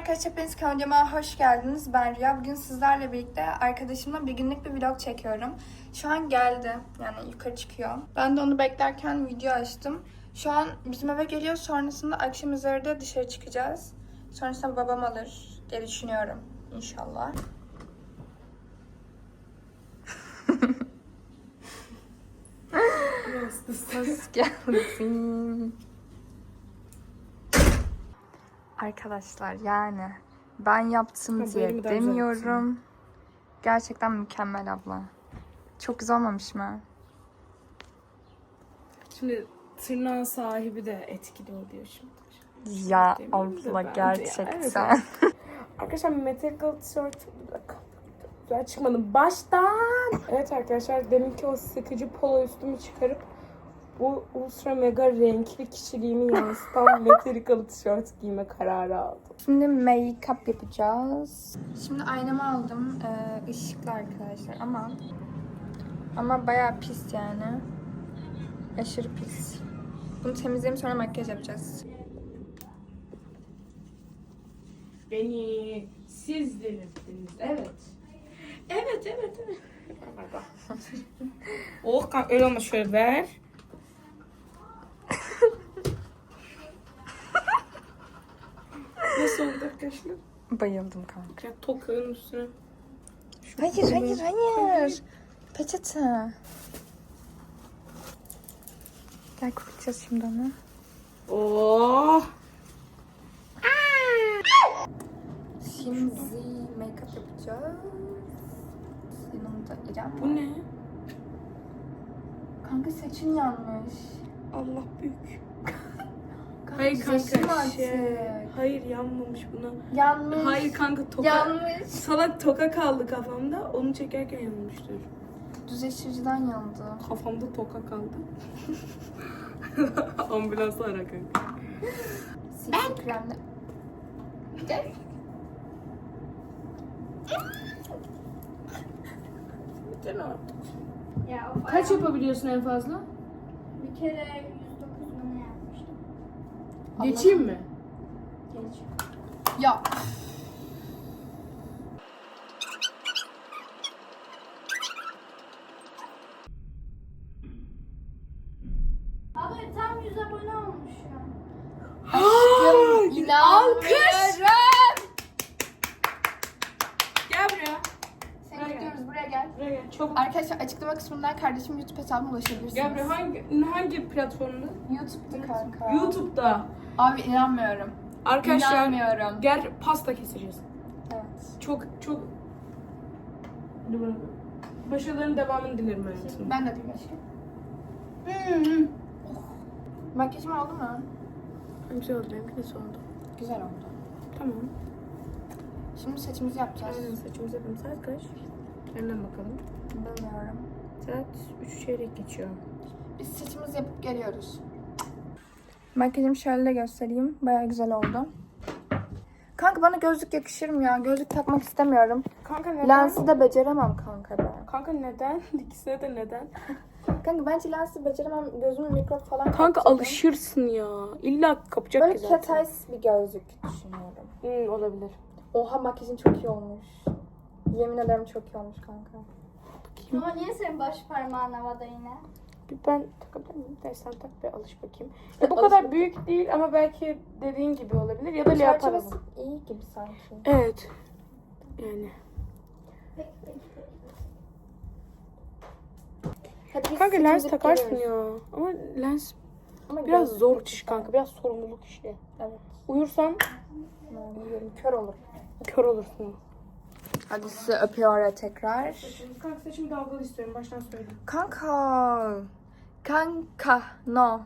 arkadaşlar, hepiniz kanalıma hoş geldiniz. Ben Rüya. Bugün sizlerle birlikte arkadaşımla bir günlük bir vlog çekiyorum. Şu an geldi. Yani yukarı çıkıyor. Ben de onu beklerken video açtım. Şu an bizim eve geliyor. Sonrasında akşam üzeri de dışarı çıkacağız. Sonrasında babam alır diye düşünüyorum. İnşallah. Hoş geldin. Arkadaşlar yani ben yaptım Ha, diye demiyorum. Gerçekten mükemmel abla. Çok güzel olmamış mı? Şimdi tırnağın sahibi de etkili oluyor şimdi. Ya Değil mi? abla Bence ya, gerçekten. Arkadaşlar Metal Tişört bir dakika. Güzel çıkmadı. Baştan. Evet arkadaşlar deminki o sıkıcı polo üstümü çıkarıp bu ultra mega renkli kişiliğimi yansıtan Metallicalı tişört giyme kararı aldım. Şimdi make-up yapacağız. Şimdi aynamı aldım. Ee, ışıklı arkadaşlar ama ama bayağı pis yani. Aşırı pis. Bunu temizleyip sonra makyaj yapacağız. Beni siz delirttiniz. Evet. Evet, evet, evet. oh öyle olma şöyle ver. Nasıl arkadaşlar? Bayıldım kanka. Ya Tokyo'nun üstüne. Hayır hayır hayır. Peçete. Gel kurutacağız şimdi onu. Oh. Şimdi make-up yapacağız. Yanımda İrem. Bu ne? Kanka saçın yanmış. Allah büyük. Kanka, Hayır kanka artık. şey. Hayır yanmamış buna. Yanmış. Hayır kanka toka. Yanmış. Salak toka kaldı kafamda. Onu çekerken yanmıştır. Düzleştiriciden yandı. Kafamda toka kaldı. Ambulansı ara kanka. Sihirli kremle. Gel. Ya of, Kaç ayağım yapabiliyorsun en fazla? bir kere Geçeyim mi? Geç. Ya. Abi tam 100 abone olmuş şu an. Aşkım Alkış. inanmıyorum. Gel buraya. Seni bekliyoruz buraya gel. Buraya gel. Çok. Arkadaşlar açıklama kısmından kardeşim YouTube hesabına ulaşabilirsiniz. Buraya. Hangi, hangi platformda? YouTube'da kanka. YouTube'da. Abi inanmıyorum. Arkadaşlar İnanmıyorum. gel pasta keseceğiz. Evet. Çok çok Başarıların devamını dilerim hayatım. Ben de bir başka. Hmm. Oh. Makyajım oldu mu? Güzel oldu benimki de oldu. Güzel oldu. Tamam. Şimdi saçımızı yapacağız. Aynen saçımızı yapalım. Saat kaç? Hemen bakalım. Bilmiyorum. Saat 3 çeyrek geçiyor. Biz saçımızı yapıp geliyoruz. Makyajımı şöyle de göstereyim. Baya güzel oldu. Kanka bana gözlük yakışır mı ya? Gözlük takmak istemiyorum. Kanka neden? Lensi de beceremem kanka ben. Kanka neden? İkisine de neden? Kanka bence lensi beceremem. Gözüme mikrop falan Kanka alışırsın ya. İlla kapacak Böyle ki zaten. cat eyes bir gözlük düşünüyorum. Hmm, olabilir. Oha makyajın çok iyi olmuş. Yemin ederim çok iyi olmuş kanka. Ama niye senin baş parmağın havada yine? Bir ben takabilir miyim? Dersen tak bir alış bakayım. Ya Ya bu alış kadar bakayım. büyük değil ama belki dediğin gibi olabilir ya da leopar iyi gibi sanki. Evet. Yani. Peki Kanka lens takarsın geliyoruz. ya. Ama lens Ama biraz zor iş kanka. Biraz sorumluluk işi. Evet. Uyursan yiyorum, kör olur. kör olursun. Hadi sizi öpüyor tekrar. Kanka saçımı dalgalı istiyorum. Baştan söyleyeyim. Kanka. Kanka. No.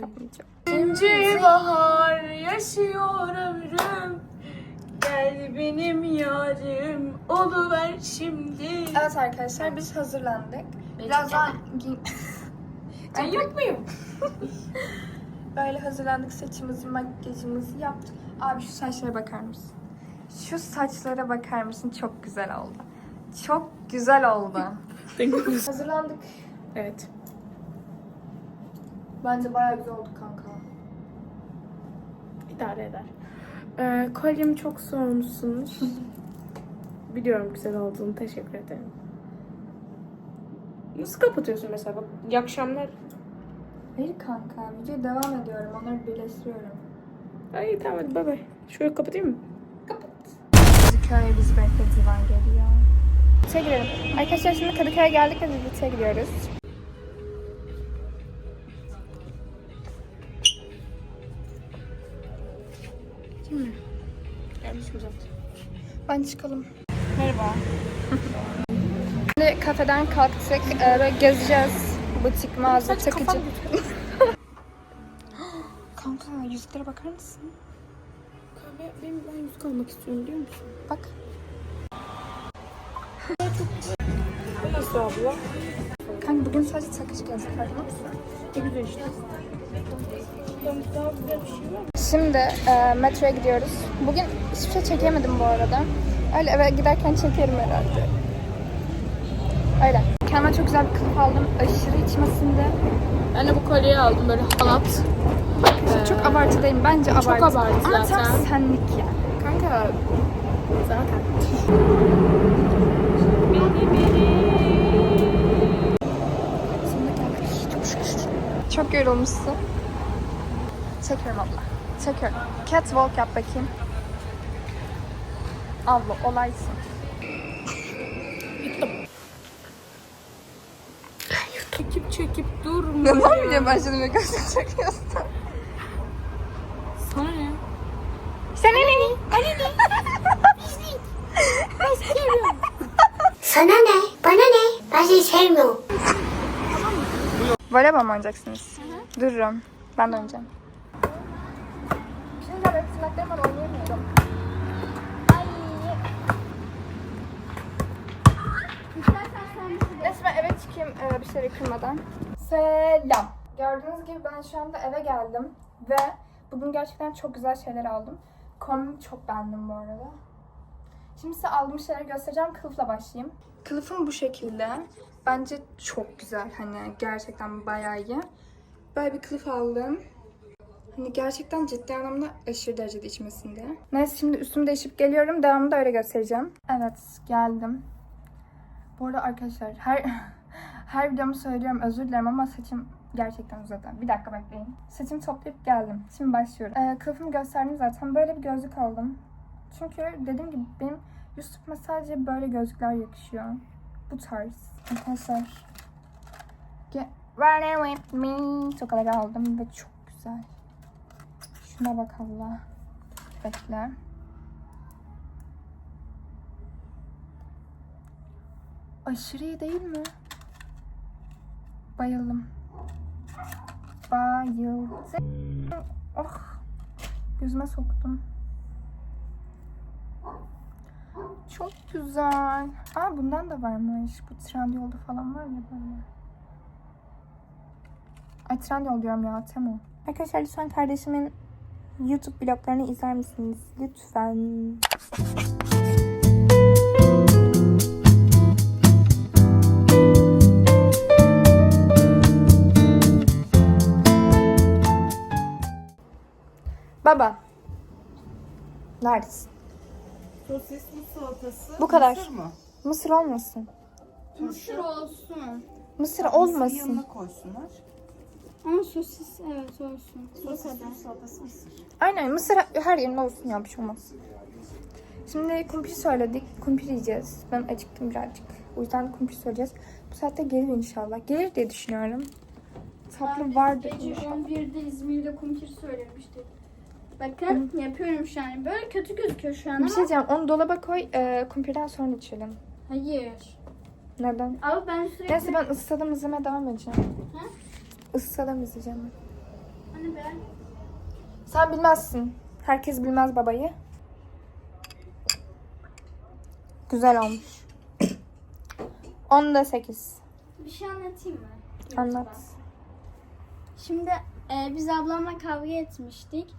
Yapmayacağım. İkinci bahar yaşıyor ömrüm. Gel benim yarim oluver şimdi. Evet arkadaşlar biz hazırlandık. Birazdan Ben yok muyum? böyle hazırlandık saçımızı makyajımızı yaptık. Abi şu saçlara bakar mısın? Şu saçlara bakar mısın? Çok güzel oldu. Çok güzel oldu. Hazırlandık. evet. Bence bayağı güzel oldu kanka. İdare eder. Ee, kolyemi çok sormuşsunuz. Biliyorum güzel olduğunu. Teşekkür ederim. Nasıl kapatıyorsun mesela? Bak, iyi akşamlar. Hayır kanka videoya devam ediyorum. Onları birleştiriyorum. Ay tamam hadi bay bay. Şöyle kapatayım mı? Kadıköy'e biz bekle divan geliyor. Birlikte girelim. Arkadaşlar şimdi Kadıköy'e geldik ve birlikte gidiyoruz. Gelmiş güzel. Ben çıkalım. Merhaba. Şimdi kafeden kalktık e, ve gezeceğiz. Butik mağaza çakıcı. Kanka yüzüklere bakar mısın? Benim, ben yüzük almak istiyorum biliyor musun? Bak. Bu nasıl abla? Kanka bugün sadece takıcı gezdik farkında mısın? Ne güzel işte. Daha güzel bir şey var mı? Şimdi e, metroya gidiyoruz. Bugün hiçbir şey çekemedim bu arada. Öyle eve giderken çekerim herhalde. Öyle. Kendime çok güzel bir kılıf aldım. Aşırı içmesinde. Ben de bu kolyeyi aldım böyle halat. Çok abartıdayım. Bence abartı. Çok abartı Ama zaten. tam senlik ya. Kanka zaten. Çok yorulmuşsun. Çekiyorum abla. Çekiyorum. Catwalk yap bakayım. Abla olaysın. Çekip çekip durma. Neden bile başladım ve gözünü çekiyorsun? Sana ne? Sen ne? Sana ne? Bana ne? Ben seni sevmiyorum. Voleybol mu oynayacaksınız? Dururum. Ben de oynayacağım. Şimdi ben oynayamıyorum. Neyse ben eve çıkayım e, bir şey kırmadan. Selam. Gördüğünüz gibi ben şu anda eve geldim ve bugün gerçekten çok güzel şeyler aldım. Kombimi çok beğendim bu arada. Şimdi size aldığım şeyleri göstereceğim. Kılıfla başlayayım. Kılıfım bu şekilde. Bence çok güzel. Hani gerçekten bayağı iyi. Böyle bir kılıf aldım. Hani gerçekten ciddi anlamda aşırı derecede içmesinde. Neyse şimdi üstümü değişip geliyorum. Devamını da öyle göstereceğim. Evet geldim. Bu arada arkadaşlar her her videomu söylüyorum özür dilerim ama saçım gerçekten uzadı. Bir dakika bekleyin. Saçımı toplayıp geldim. Şimdi başlıyorum. Ee, kılıfımı gösterdim zaten. Böyle bir gözlük aldım. Çünkü dediğim gibi benim yüz sadece böyle gözlükler yakışıyor. Bu tarz. Arkadaşlar. Get running with me. Tokaları aldım ve çok güzel. Şuna bak Allah. Bekle. Aşırı iyi değil mi? Bayıldım. Bayıldım. Oh. Gözüme soktum. Çok güzel. Aa bundan da varmış. Bu Trendyol'da falan var ya böyle. Ay Trendyol diyorum ya Temu. Arkadaşlar lütfen kardeşimin YouTube bloglarını izler misiniz? Lütfen. Baba. Neredesin? Sosisli salatası. Bu kadar. Mısır mı? Mısır olmasın. Mısır olsun. Mısır Mısır olmasın. yanına koysunlar. Ama sosis evet olsun. Bu kadar. Sosisli salatası mısır. Aynen mısır her yerinde olsun ya bir şey olmaz. Şimdi kumpir söyledik. Kumpir yiyeceğiz. Ben acıktım birazcık. O yüzden kumpir söyleyeceğiz. Bu saatte gelir inşallah. Gelir diye düşünüyorum. Tatlı vardır Gece inşallah. 11'de İzmir'de kumpir söylemiştik. Bakın yapıyorum şu an. Böyle kötü gözüküyor şu an Bir ama. şey diyeceğim. Onu dolaba koy. E, kumpirden sonra içelim. Hayır. Neden? Ama ben sürekli... Neyse ben ısladım izlemeye devam edeceğim. Ha? Isladım izleyeceğim. Hani ben... Sen bilmezsin. Herkes bilmez babayı. Güzel olmuş. 10'da 8. Bir şey anlatayım mı? Anlat. Şimdi e, biz ablamla kavga etmiştik.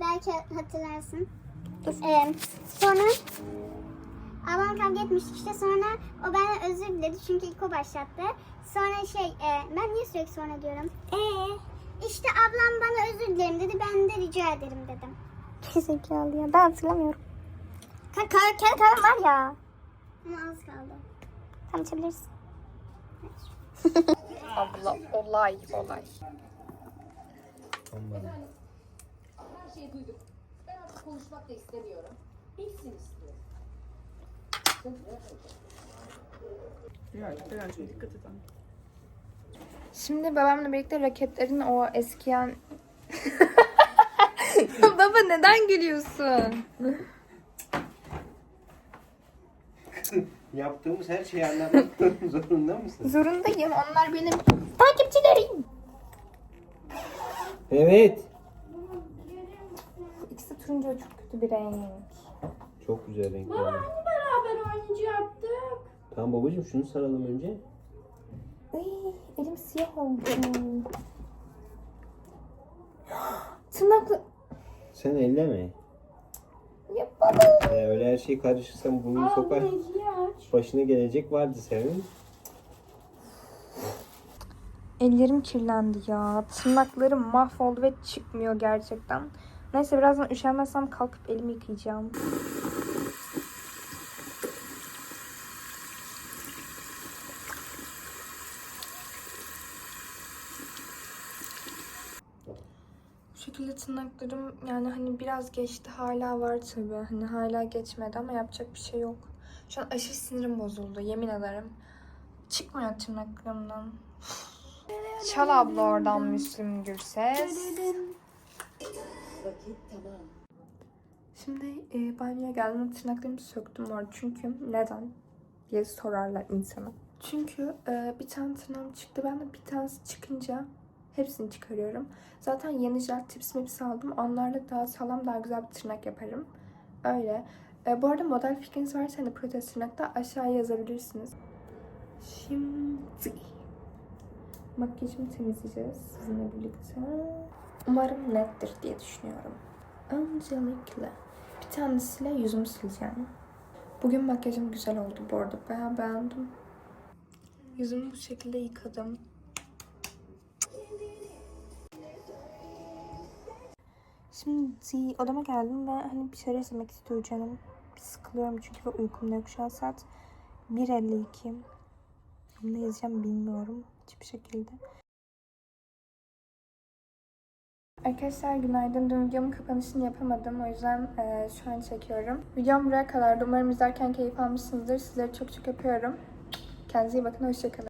Belki hatırlarsın. Ee, sonra ablam kavga etmiştik işte sonra o benden özür diledi çünkü ilk o başlattı. Sonra şey e, ben niye sürekli sonra diyorum. Ee, işte ablam bana özür dilerim dedi ben de rica ederim dedim. Gerizekalı ya. Ben hatırlamıyorum. Kanka kendi kahvem var ya. Ama az kaldı. Tam içebilirsin. Abla olay olay. Birazcık birazcık dikkat et anne. Şimdi babamla birlikte raketlerin o eskiyen... Baba neden gülüyorsun? Yaptığımız her şeyi anlatmak zorunda mısın? Zorundayım. Onlar benim takipçilerim. Evet. Ve çok kötü bir renk. Çok güzel renkler. Beraber oynayacaktık. Tamam babacığım şunu saralım önce. Ay, elim siyah oldu. Tırnaklı... Sen elleme. Yapalım. Ee, öyle her şey karışırsan burnunu sokar. aç. Başına gelecek vardı senin. Ellerim kirlendi ya. Tırnaklarım mahvoldu ve çıkmıyor gerçekten. Neyse birazdan üşenmezsem kalkıp elimi yıkayacağım. Bu şekilde tırnaklarım yani hani biraz geçti hala var tabii. Hani hala geçmedi ama yapacak bir şey yok. Şu an aşırı sinirim bozuldu yemin ederim. Çıkmıyor tırnaklarımdan. Çal abla oradan Müslüm Gürses. Şimdi e, banyoya geldim tırnaklarımı söktüm orada çünkü neden diye sorarlar insana. Çünkü e, bir tane tırnağım çıktı ben de bir tanesi çıkınca hepsini çıkarıyorum. Zaten yeni jel tips mips aldım. Onlarla daha sağlam daha güzel bir tırnak yaparım. Öyle. E, bu arada model fikriniz varsa hani protez tırnakta aşağıya yazabilirsiniz. Şimdi makyajımı temizleyeceğiz sizinle birlikte. Umarım nettir diye düşünüyorum. Öncelikle bir tanesiyle yüzümü sileceğim. Bugün makyajım güzel oldu bu arada. Bayağı beğendim. Yüzümü bu şekilde yıkadım. Şimdi odama geldim ve hani bir şeyler izlemek istiyorum canım. Sıkılıyorum çünkü uykum yok. Şu an saat 1.52. Ne yazacağım bilmiyorum hiçbir şekilde. Arkadaşlar günaydın. Dün videomun kapanışını yapamadım. O yüzden eee, şu an çekiyorum. Videom buraya kadardı. Umarım izlerken keyif almışsınızdır. Sizleri çok çok öpüyorum. Kendinize iyi bakın. Hoşçakalın.